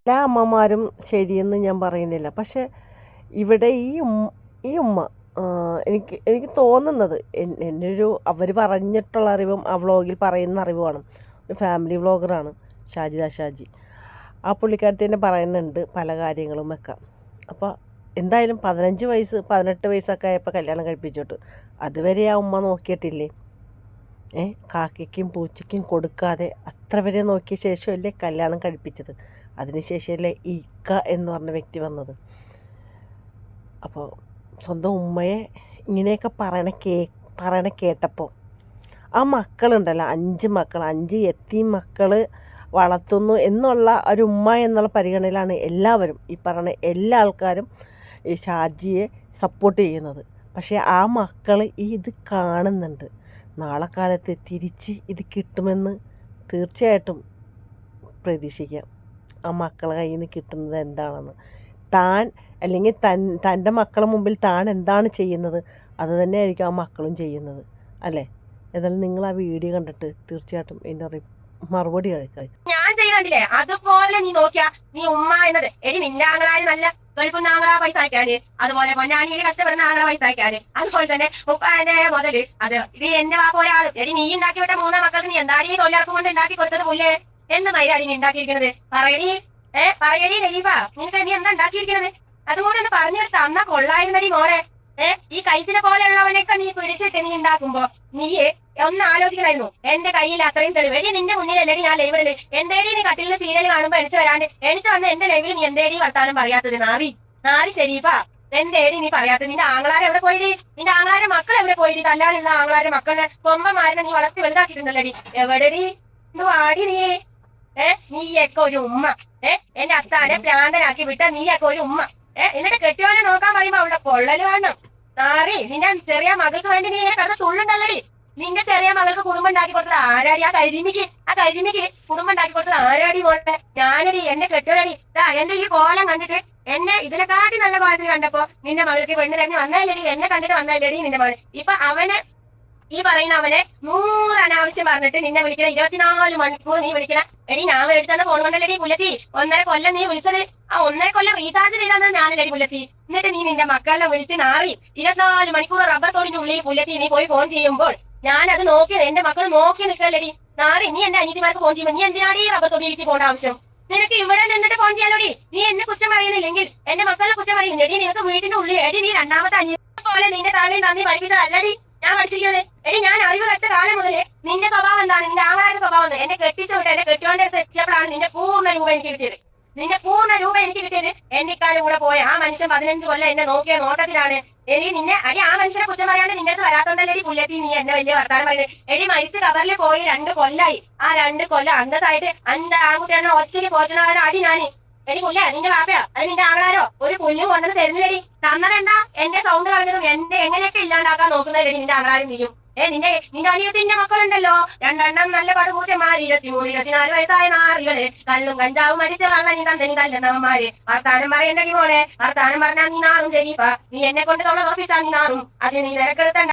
എല്ലാ അമ്മമാരും ശരിയെന്ന് ഞാൻ പറയുന്നില്ല. പക്ഷേ ഇവിടെ ഈ ഉമ്മ ഈ ഉമ്മ എനിക്ക് എനിക്ക് തോന്നുന്നത് എൻ- എന്റെ ഒരു അവർ പറഞ്ഞിട്ടുള്ള അറിവും ആ വ്ളോഗിൽ പറയുന്ന അറിവുമാണ്. ഒരു ഫാമിലി വ്ളോഗറാണ് ഷാജിദ ഷാജി. ആ പുള്ളിക്കാരത്തി തന്നെ പറയുന്നുണ്ട് പല കാര്യങ്ങളും വെക്കാം. അപ്പോൾ എന്തായാലും പതിനഞ്ച് വയസ്സ് പതിനെട്ട് വയസ്സൊക്കെ ആയപ്പോൾ കല്യാണം കഴിപ്പിച്ചോട്ട്. അതുവരെ ആ ഉമ്മ നോക്കിയിട്ടില്ലേ? ഏ കാക്കയ്ക്കും പൂച്ചയ്ക്കും കൊടുക്കാതെ അത്ര വരെ നോക്കിയ ശേഷമല്ലേ കല്യാണം കഴിപ്പിച്ചത്. അതിനുശേഷമല്ലേ ഇക്ക എന്ന് പറഞ്ഞ വ്യക്തി വന്നത്. അപ്പോൾ സ്വന്തം ഉമ്മയെ ഇങ്ങനെയൊക്കെ പറയണ കേ പറയണ കേട്ടപ്പോൾ ആ മക്കളുണ്ടല്ലോ അഞ്ച് മക്കൾ അഞ്ച് എത്തി മക്കൾ വളർത്തുന്നു എന്നുള്ള ഒരു ഉമ്മ എന്നുള്ള പരിഗണനയിലാണ് എല്ലാവരും ഈ പറയുന്ന എല്ലാ ആൾക്കാരും ഈ ഷാജിയെ സപ്പോർട്ട് ചെയ്യുന്നത്. പക്ഷേ ആ മക്കൾ ഈ ഇത് കാണുന്നുണ്ട്. നാളെ കാലത്ത് തിരിച്ച് ഇത് കിട്ടുമെന്ന് തീർച്ചയായിട്ടും പ്രതീക്ഷിക്കാം. ആ മക്കളെ കയ്യിൽ നിന്ന് കിട്ടുന്നത് എന്താണെന്ന്. താൻ അല്ലെങ്കിൽ തൻ തന്റെ മക്കളെ മുമ്പിൽ താൻ എന്താണ് ചെയ്യുന്നത്? അത് തന്നെയായിരിക്കും ആ മക്കളും ചെയ്യുന്നത്. അല്ലേ? ഏതായാലും നിങ്ങൾ ആ വീഡിയോ കണ്ടിട്ട് തീർച്ചയായിട്ടും എന്റെ മറുപടി കഴിക്കാം ഞാൻ ചെയ്യുന്നില്ലേ അതുപോലെ നീ നോക്കിയാ നീ ഉമ്മ എന്നത്. എടി നിന്റെ നല്ല ഗൾഫിൽ ആങ്ങളാ പൈസ അയക്കാന് അതുപോലെ പൊന്നാനിയിൽ കഷ്ടപ്പെടുന്ന ആങ്ങളാ പൈസ അയക്കാന്. അതുപോലെ തന്നെ ഉപ്പാന്റെ മുതൽ അത് ഇത് എന്റെ വാപ്പ ഒരാൾ എടി നീ ഉണ്ടാക്കി വിട്ട മൂന്ന് മക്കൾക്ക് നീ എന്താടി തൊഴിലുറപ്പ് കൊണ്ട് ഉണ്ടാക്കി കൊടുത്തത് പുല്ലേ? എന്ന് മൈരാടി നീ ഉണ്ടാക്കിയിരിക്കുന്നത് പറയടി ഏ പറയടി ലലീഫ നിനക്ക് നീ എന്താ ഉണ്ടാക്കിയിരിക്കുന്നത് അതുകൊണ്ട് ഒന്ന് പറഞ്ഞു തന്ന കൊള്ളായിരുന്നടി മോളെ. ഏ ഈ കൈസിനെ പോലെയുള്ളവനൊക്കെ നീ പിടിച്ചിട്ട് നീ ഉണ്ടാക്കുമ്പോ നീ ഒന്ന് ആലോചിക്കണമായിരുന്നു. എന്റെ കയ്യിൽ അത്രയും തെളിവ്. എടി നിന്റെ മുന്നിലല്ലേ ഞാൻ ലൈവിൽ എന്തേടി നീ കട്ടിലിന് സീരിയൽ കാണുമ്പോ എണിച്ചു വരാണ്ട്? എണിച്ചു വന്ന എന്റെ ലൈവിൽ നീ എന്തേടി വർത്താനം പറയാത്തത്? നാറി നാറി ശരീഫാ എന്തേടി നീ പറയാത്തത്? നിന്റെ ആങ്ങളാരെ എവിടെ പോയിടി? നിന്റെ ആങ്ങളാരെ മക്കൾ എവിടെ പോയിടി? തല്ലാനുള്ള ആങ്ങളാരെ മക്കളെ കൊമ്പമാരനെ നീ വളർത്തി വലുതാക്കിയിട്ടുണ്ടല്ലോടി എവിടെടി? ഇത് വാടി നീ ഏ നീയൊക്കെ ഒരു ഉമ്മ. ഏ എന്റെ അത്താരെ പ്രാന്തനാക്കി വിട്ട നീയൊക്കെ ഒരു ഉമ്മ. ഏ എന്നിട്ട് കെട്ടിയോനെ നോക്കാൻ പറയുമ്പോ അവിടെ പൊള്ളൽ കാണണം. നാറി നിന്റെ ചെറിയ മകൾക്ക് വേണ്ടി നീ ഇങ്ങനെ കിടന്ന് തുള്ളുണ്ടല്ലടി. നിന്റെ ചെറിയ മകൾക്ക് കുടുംബം ഉണ്ടാക്കി കൊടുത്തത് ആരാടി? ആ കരിമിക്ക് ആ കരിമിക്ക് കുടുംബം ഉണ്ടാക്കി കൊടുത്തത് ആരാടി മോളെ? ഞാനടി എന്നെ കെട്ടിയോടി ദാ എന്റെ ഈ കോലം കണ്ടിട്ട് എന്നെ ഇതിനെക്കാട്ടി നല്ല കോലത്തിൽ കണ്ടപ്പോ നിന്റെ മകൾക്ക് പെണ്ണ് തന്നെ വന്നല്ലേടി എന്നെ കണ്ടിട്ട് വന്നാലടി നിന്റെ മകൾ ഇപ്പൊ അവന് ഈ പറയുന്ന അവനെ നൂറ് അനാവശ്യം പറഞ്ഞിട്ട് നിന്നെ വിളിക്കണ ഇരുപത്തിനാല് മണിക്കൂർ നീ വിളിക്കണ എടി ഞാൻ മേടിച്ചാൽ ഫോൺ കൊണ്ടല്ലേ പുലത്തി ഒന്നര കൊല്ലം നീ വിളിച്ചത്? ആ ഒന്നര കൊല്ലം റീചാർജ് ചെയ്താൽ ഞാനല്ലേ പുലത്തി എന്നിട്ട് നീ നിന്റെ മക്കളെ വിളിച്ച് നാറി ഇരുപത്തിനാല് മണിക്കൂർ റബ്ബർ തോടിന്റെ ഉള്ളിൽ പുലത്തി നീ പോയി ഫോൺ ചെയ്യുമ്പോൾ ഞാൻ അത് നോക്കി എന്റെ മക്കൾ നോക്കി നിൽക്കല്ലടി നാറി നീ എന്റെ അനിയത്തിമാർക്ക് ഫോൺ ചെയ്യുമ്പോൾ നീ എന്തിനാടി ഈ റബ്ബർ തൊടിയിലേക്ക് പോകേണ്ട ആവശ്യം? നിനക്ക് ഇവിടെ നിന്നിട്ട് ഫോൺ ചെയ്യാനോടി നീ എന്നെ കുറ്റം പറയുന്നില്ലെങ്കിൽ എന്റെ മക്കളെ കുറ്റം പറയുന്നില്ല? എടി നിനക്ക് വീടിന്റെ ഉള്ളിൽ എടി നീ രണ്ടാമത്തെ അനിയത്തെ പോലെ നിന്റെ തലയിൽ നന്ദി പഠിപ്പിച്ചതല്ലടി. ഞാൻ പഠിച്ചിരിക്കുന്നത്. എടി ഞാൻ അറിവ് വെച്ച കാലം മുതലേ നിന്റെ സ്വഭാവം എന്താണ്? നിന്റെ ആങ്ങളാരുടെ സ്വഭാവം എന്താണ്? എന്നെ കെട്ടിച്ചു വിട്ട് എന്നെ കെട്ടിയോണ്ട് എത്തിയപ്പോഴാണ് നിന്റെ പൂർണ രൂപ എനിക്ക് കിട്ടിയത്. നിന്റെ പൂർണ രൂപ എനിക്ക് കിട്ടിയത് എന്റെ ഇക്കാലം കൂടെ പോയ ആ മനുഷ്യൻ പതിനഞ്ച് കൊല്ലം എന്നെ നോക്കിയ നോട്ടത്തിലാണ്. എടി നിന്നെ അടി ആ മനുഷ്യനെ കുറ്റം പറയാണ്ട് നിന്റെ അടുത്ത് വരാത്തോണ്ടല്ലേ പുല്ലത്തി നീ എന്നെ വലിയ വർത്താനം പറയുന്നത്? എടി മരിച്ച് കവറിൽ പോയി രണ്ട് കൊല്ലായി. ആ രണ്ട് കൊല്ലം അന്തസ്സായിട്ട് അന്ത ആൺകുട്ടിയാണ് ഒറ്റയ്ക്ക് പോറ്റണവരുടെ അടി ഞാൻ. എടി പുല്ല നിന്റെ വാപ്പയോ? അത് നിന്റെ ആങ്ങളാരോ? ഒരു പുല്ലും കൊണ്ടത് തരുന്നില്ലടി. തന്നതെന്താ? എന്റെ സൗണ്ട് കളഞ്ഞതും എന്റെ എങ്ങനെയൊക്കെ ഇല്ലാണ്ടാക്കാൻ നോക്കുന്നതല്ലേ നിന്റെ ആങ്ങളാരും നീയും? ഏ നിന്റെ നിന്റെ അനിയത്തിന്റെ മക്കളുണ്ടല്ലോ. രണ്ടെണ്ണം നല്ല കടുകൂറ്റന്മാർ ഇരുപത്തിമൂന്ന് ഇരുപത്തിനാല് വയസ്സായ നാറികൾ. കല്ലും കഞ്ചാവും അടിച്ച് വെള്ളം നീ തന്നെ തല്ലുന്നവന്മാര് വർത്താനം പറയണ്ടെങ്കിൽ പോലെ വർത്താനം പറഞ്ഞാൽ നീ നാറും ശരീഫ നീ എന്നെ കൊണ്ട് തൊള്ള ഉറപ്പിച്ചാൽ നീ നാറും. അത് നീ നിരക്കെടുത്തണ്ട